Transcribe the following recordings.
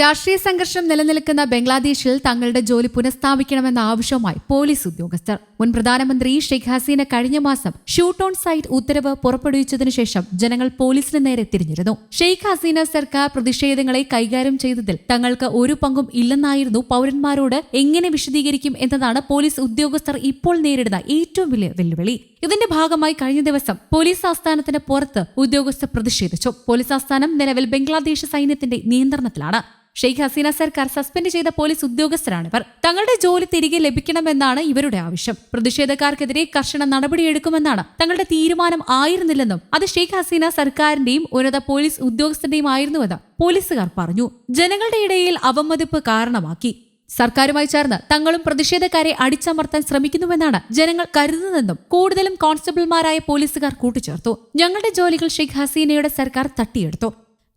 രാഷ്ട്രീയ സംഘർഷം നിലനിൽക്കുന്ന ബംഗ്ലാദേശിൽ തങ്ങളുടെ ജോലി പുനഃസ്ഥാപിക്കണമെന്ന ആവശ്യവുമായി പോലീസ് ഉദ്യോഗസ്ഥർ. മുൻ പ്രധാനമന്ത്രി ഷെയ്ഖ് ഹസീന കഴിഞ്ഞ മാസം ഷൂട്ട് ഓൺ സൈറ്റ് ഉത്തരവ് പുറപ്പെടുവിച്ചതിനു ശേഷം ജനങ്ങൾ പോലീസിന് നേരെ തിരിഞ്ഞിരുന്നു. ഷെയ്ഖ് ഹസീന സർക്കാർ പ്രതിഷേധങ്ങളെ കൈകാര്യം ചെയ്തതിൽ തങ്ങൾക്ക് ഒരു പങ്കും ഇല്ലെന്നായിരുന്നു പൌരന്മാരോട് എങ്ങനെ വിശദീകരിക്കും എന്നതാണ് പോലീസ് ഉദ്യോഗസ്ഥർ ഇപ്പോൾ നേരിടുന്ന ഏറ്റവും വലിയ വെല്ലുവിളി. ഇതിന്റെ ഭാഗമായി കഴിഞ്ഞ ദിവസം പോലീസ് ആസ്ഥാനത്തിന് പുറത്ത് ഉദ്യോഗസ്ഥർ പ്രതിഷേധിച്ചു. പോലീസ് ആസ്ഥാനം നിലവിൽ ബംഗ്ലാദേശ് സൈന്യത്തിന്റെ നിയന്ത്രണത്തിലാണ്. ഷെയ്ഖ് ഹസീന സർക്കാർ സസ്പെൻഡ് ചെയ്ത പോലീസ് ഉദ്യോഗസ്ഥരാണിവർ തങ്ങളുടെ ജോലി തിരികെ ലഭിക്കണമെന്നാണ് ഇവരുടെ ആവശ്യം. പ്രതിഷേധക്കാർക്കെതിരെ കർശന നടപടിയെടുക്കുമെന്നാണ് തങ്ങളുടെ തീരുമാനം ആയിരുന്നില്ലെന്നും അത് ഷെയ്ഖ് ഹസീന സർക്കാരിന്റെയും ഉന്നത പോലീസ് ഉദ്യോഗസ്ഥന്റെയും ആയിരുന്നുവെന്ന് പോലീസുകാർ പറഞ്ഞു. ജനങ്ങളുടെ ഇടയിൽ അവമതിപ്പ് കാരണമാക്കി. സർക്കാരുമായി ചേർന്ന് തങ്ങളും പ്രതിഷേധക്കാരെ അടിച്ചമർത്താൻ ശ്രമിക്കുന്നുവെന്നാണ് ജനങ്ങൾ കരുതുന്നതെന്നും കൂടുതലും കോൺസ്റ്റബിൾമാരായ പോലീസുകാർ കൂട്ടിച്ചേർത്തു. ഞങ്ങളുടെ ജോലികൾ ഷെയ്ഖ് ഹസീനയുടെ സർക്കാർ തട്ടിയെടുത്തു.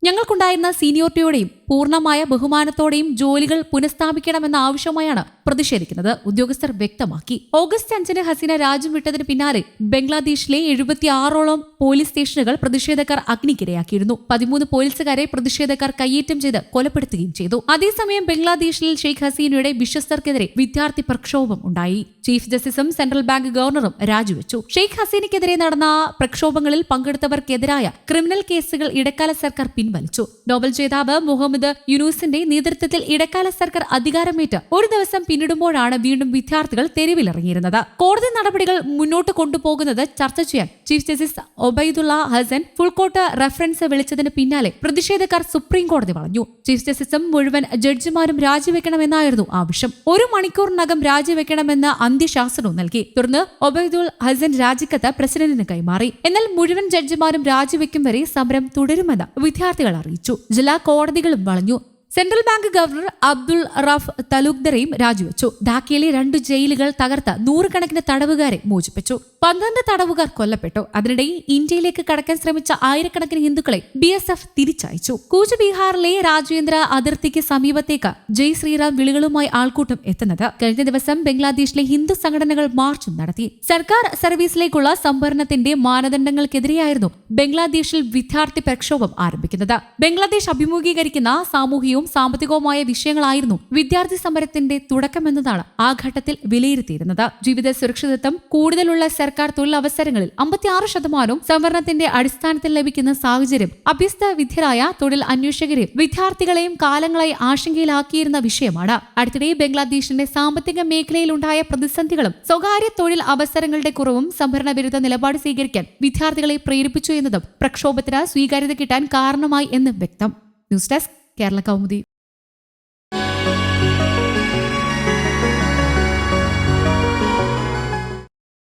ഞങ്ങൾക്കുണ്ടായിരുന്ന സീനിയോറിറ്റിയോടെയും പൂർണമായ ബഹുമാനത്തോടെയും ജോലികൾ പുനഃസ്ഥാപിക്കണമെന്ന ആവശ്യമായാണ് പ്രതിഷേധിക്കുന്നത്. ഉദ്യോഗസ്ഥർ വ്യക്തമാക്കി. ഓഗസ്റ്റ് അഞ്ചിന് ഹസീന രാജ്യം വിട്ടതിന് പിന്നാലെ ബംഗ്ലാദേശിലെ എഴുപത്തിയാറോളം പോലീസ് സ്റ്റേഷനുകൾ പ്രതിഷേധക്കാർ അഗ്നിക്കിരയാക്കിയിരുന്നു. പതിമൂന്ന് പോലീസുകാരെ പ്രതിഷേധക്കാർ കയ്യേറ്റം ചെയ്ത് കൊലപ്പെടുത്തുകയും ചെയ്തു. അതേസമയം ബംഗ്ലാദേശിൽ ഷെയ്ഖ് ഹസീനയുടെ വിശ്വസ്തർക്കെതിരെ വിദ്യാർത്ഥി പ്രക്ഷോഭം ഉണ്ടായി. ചീഫ് ജസ്റ്റിസും സെൻട്രൽ ബാങ്ക് ഗവർണറും രാജിവെച്ചു. ഷെയ്ഖ് ഹസീനയ്ക്കെതിരെ നടന്ന പ്രക്ഷോഭങ്ങളിൽ പങ്കെടുത്തവർക്കെതിരായ ക്രിമിനൽ കേസുകൾ ഇടക്കാല സർക്കാർ പിൻവലിച്ചു. നോബൽ ജേതാവ് മുഹമ്മദ് യുനൂസിന്റെ നേതൃത്വത്തിൽ ഇടക്കാല സർക്കാർ അധികാരമേറ്റ് ഒരു ദിവസം പിന്നിടുമ്പോഴാണ് വീണ്ടും വിദ്യാർത്ഥികൾ തെരുവിലിറങ്ങിയിരുന്നത്. കോടതി നടപടികൾ മുന്നോട്ട് കൊണ്ടുപോകുന്നത് ചർച്ച ചെയ്യാൻ chief justice Obaidullah Hasan full court reference വിളിച്ചതിന് പിന്നാലെ പ്രതിഷേധക്കാർ സുപ്രീം കോടതി പറഞ്ഞു ചീഫ് ജസ്റ്റിസും മുഴുവൻ ജഡ്ജിമാരും രാജിവെക്കണമെന്നായിരുന്നു ആവശ്യം. ഒരു മണിക്കൂറിനകം രാജിവെക്കണമെന്ന് അന്ത്യശാസനവും നൽകി. തുടർന്ന് ഒബൈദുൽ ഹസൻ രാജിക്കത്ത് പ്രസിഡന്റിന് കൈമാറി. എന്നാൽ മുഴുവൻ ജഡ്ജിമാരും രാജിവെക്കും വരെ സമരം തുടരുമെന്ന് വിദ്യാർത്ഥികൾ അറിയിച്ചു. ജില്ലാ കോടതികളും വളഞ്ഞു. Central bank governor Abdul Rauf തലൂക്ദറയും രാജിവെച്ചു. ധാക്കയിലെ രണ്ട് ജയിലുകൾ തകർത്ത നൂറുകണക്കിന് തടവുകാരെ മോചിപ്പിച്ചു. പന്ത്രണ്ട് തടവുകാർ കൊല്ലപ്പെട്ടു. അതിനിടെ ഇന്ത്യയിലേക്ക് കടക്കാൻ ശ്രമിച്ച ആയിരക്കണക്കിന് ഹിന്ദുക്കളെ ബി എസ് എഫ് തിരിച്ചയച്ചു. കൂച്ച് ബീഹാറിലെ രാജേന്ദ്ര അതിർത്തിക്ക് സമീപത്തേക്ക് ജയ് ശ്രീറാം വിളികളുമായി ആൾക്കൂട്ടം എത്തുന്നത് കഴിഞ്ഞ ദിവസം ബംഗ്ലാദേശിലെ ഹിന്ദു സംഘടനകൾ മാർച്ചും നടത്തി. സർക്കാർ സർവീസിലേക്കുള്ള സംവരണത്തിന്റെ മാനദണ്ഡങ്ങൾക്കെതിരെയായിരുന്നു ബംഗ്ലാദേശിൽ വിദ്യാർത്ഥി പ്രക്ഷോഭം ആരംഭിക്കുന്നത്. ബംഗ്ലാദേശ് അഭിമുഖീകരിക്കുന്ന സാമൂഹികവും സാമ്പത്തികവുമായ വിഷയങ്ങളായിരുന്നു വിദ്യാർത്ഥി സമരത്തിന്റെ തുടക്കമെന്നതാണ് ആ ഘട്ടത്തിൽ വിലയിരുത്തിയിരുന്നത്. ജീവിത സുരക്ഷിതത്വം കൂടുതലുള്ള സർക്കാർ തൊഴിലവസരങ്ങളിൽ അമ്പത്തിയാറ് ശതമാനവും സംവരണത്തിന്റെ അടിസ്ഥാനത്തിൽ ലഭിക്കുന്ന സാഹചര്യം അഭ്യസ്ത വിദ്യരായ തൊഴിൽ അന്വേഷകരെയും വിദ്യാർത്ഥികളെയും കാലങ്ങളായി ആശങ്കയിലാക്കിയിരുന്ന വിഷയമാണ്. അടുത്തിടെ ബംഗ്ലാദേശിന്റെ സാമ്പത്തിക മേഖലയിലുണ്ടായ പ്രതിസന്ധികളും സ്വകാര്യ തൊഴിൽ അവസരങ്ങളുടെ കുറവും സംഭരണ വിരുദ്ധ നിലപാട് സ്വീകരിക്കാൻ വിദ്യാർത്ഥികളെ പ്രേരിപ്പിച്ചു എന്നതും പ്രക്ഷോഭത്തിന് സ്വീകാര്യത കിട്ടാൻ കാരണമായി എന്ന് വ്യക്തം. News desk Kerala Kaumudi.